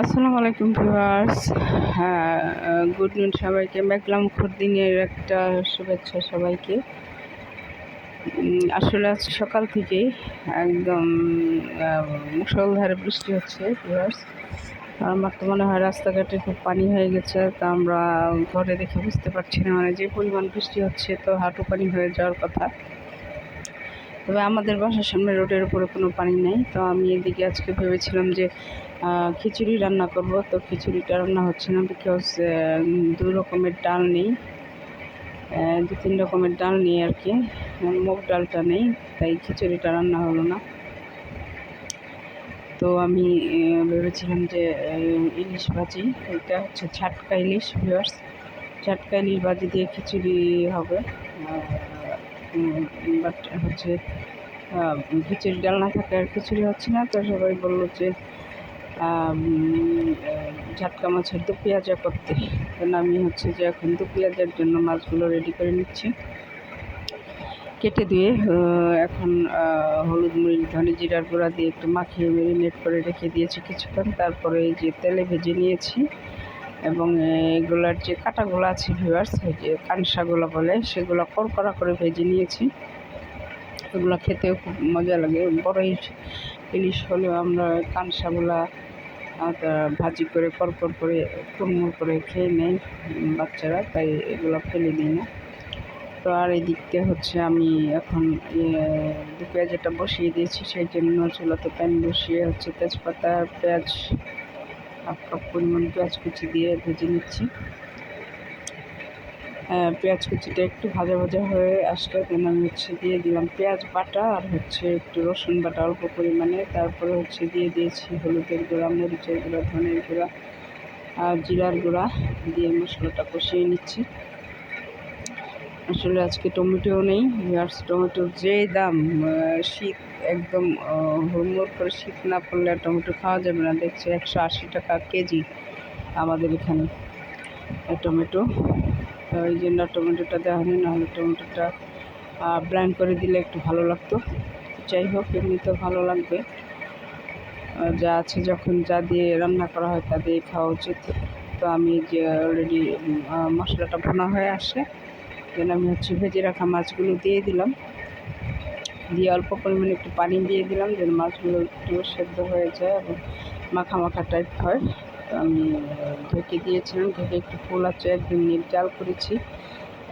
আসসালামু আলাইকুম ভিউয়ার্স। হ্যাঁ গুড নুন সবাইকে। মেঘলাম দিনের একটা শুভেচ্ছা সবাইকে। আসলে আজ সকাল থেকেই একদম আহ, মুষলধারে বৃষ্টি হচ্ছে ভিউয়ার্স। আমার তো মনে হয় রাস্তাঘাটে খুব পানি হয়ে গেছে তা আমরা ঘরে দেখে বুঝতে পারছি না মানে যে পরিমাণ বৃষ্টি হচ্ছে তো হাঁটু পানি হয়ে যাওয়ার কথা। তবে আমাদের বাসার সামনে রোডের উপরে কোনো পানি নেই। তো আমি এদিকে আজকে ভেবেছিলাম যে খিচুড়ি রান্না করব। তো খিচুড়িটা রান্না হচ্ছে না বিকজ দু রকমের ডাল নেই। দু তিন রকমের ডাল নেই আর কি। মুগ ডালটা নেই, তাই খিচুড়িটা রান্না হলো না। তো আমি ভেবেছিলাম যে ইলিশ ভাজি, এটা হচ্ছে ছাটকা ইলিশ ভিউয়ার্স ছাটকা ইলিশ ভাজি দিয়ে খিচুড়ি হবে। বাট হচ্ছে খিচুড়ি ডাল না থাকে আর খিচুড়ি হচ্ছে না। তো সবাই বলল যে ঝাটকা মাছের দু পেঁয়াজা করতে কারণ আমি হচ্ছে যে এখন দু পেঁয়াজের জন্য মাছগুলো রেডি করে নিচ্ছি। কেটে দিয়ে এখন হলুদ মরিচ, ধনে জিরার গুঁড়া দিয়ে একটু মাখিয়ে মেরিনেট করে রেখে দিয়েছি কিছুক্ষণ। তারপরে এই যে তেলে ভেজে নিয়েছি এবং এগুলার যে কাঁটাগুলো আছে ভিউয়ার্স এই যে কানসাগুলো বলে সেগুলো কড়কড়া করে ভেজে নিয়েছি। এগুলো খেতেও খুব মজা লাগে। বড় ইলিশ হলেও আমরা কানসাগুলা ভাজি করে কড়কড় করে কুড়মুড় করে খেয়ে উম, বাচ্চারা তাই এগুলো ফেলে দিই না। তো আর এই দিকতে হচ্ছে আমি এখন দু পেঁয়াজটা বসিয়ে দিয়েছি। সেই জন্য চুলাতে প্যান বসিয়ে হচ্ছে তেজপাতা পেঁয়াজ হাফ কাপ পরিমাণ পেঁয়াজ কুচি দিয়ে ভেজে নিচ্ছি। পেঁয়াজ কুচিটা একটু ভাজা ভাজা হয়ে আসলে দেন আমি হচ্ছে দিয়ে দিলাম পেঁয়াজ বাটা আর হচ্ছে একটু রসুন বাটা অল্প পরিমাণে। তারপরে হচ্ছে দিয়ে দিয়েছি হলুদের গুঁড়া, মরিচের গুঁড়া, ধনের গুঁড়া আর জিরার গুঁড়া। দিয়ে মশলাটা কষিয়ে নিচ্ছি। আসলে আজকে টমেটোও নেই ভিউয়ার্স টমেটোর যে দাম শীত একদম হুড়মুড় করে শীত না পড়লে আর টমেটো খাওয়া যাবে না। দেখছি একশো আশি টাকা কেজি আমাদের এখানে টমেটো। ওই জন্য টমেটোটা দেওয়া হয়নি, নাহলে টমেটোটা ব্ল্যান্ড করে দিলে একটু ভালো লাগতো। যাই হোক, এমনি তো ভালো লাগবে। যা আছে যখন যা দিয়ে রান্না করা হয় তা দিয়ে খাওয়া উচিত। তো আমি যে অলরেডি মশলাটা ভোনা হয়ে আসে দেন আমি হচ্ছে ভেজে রাখা মাছগুলো দিয়ে দিলাম। দিয়ে অল্প পরিমাণে একটু পানি দিয়ে দিলাম যেন মাছগুলো একটু সেদ্ধ হয়ে যায় এবং মাখা মাখা টাইপ হয়। তো আমি ঢেকে দিয়েছিলাম, ঢেকে একটু ফুল আছে, এক দু মিনিট জাল করেছি।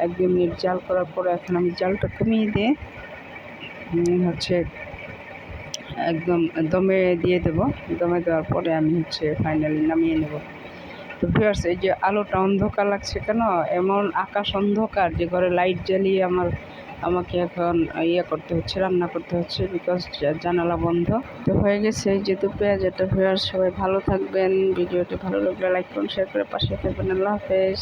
এক দু মিনিট জাল করার পরে এখন আমি জালটা কমিয়ে দিয়ে হচ্ছে একদম দমে দিয়ে দেবো। দমে দেওয়ার পরে আমি হচ্ছে ফাইনালি নামিয়ে নেব। তো ভিউয়ার্স, এই যে আলোটা অন্ধকার লাগছে কেন? এমন আকাশ অন্ধকার যে ঘরে লাইট জ্বালিয়ে আমার, আমাকে এখন ইয়ে করতে হচ্ছে, রান্না করতে হচ্ছে বিকজ জানালা বন্ধ। তো হয়ে গেছে যেহেতু পেঁয়াজ এটা ভিউয়ার্স, সবাই ভালো থাকবেন। ভিডিওটি ভালো লাগলে লাইক করুন শেয়ার করে পাশে থাকবেন। আল্লাহ হাফেজ।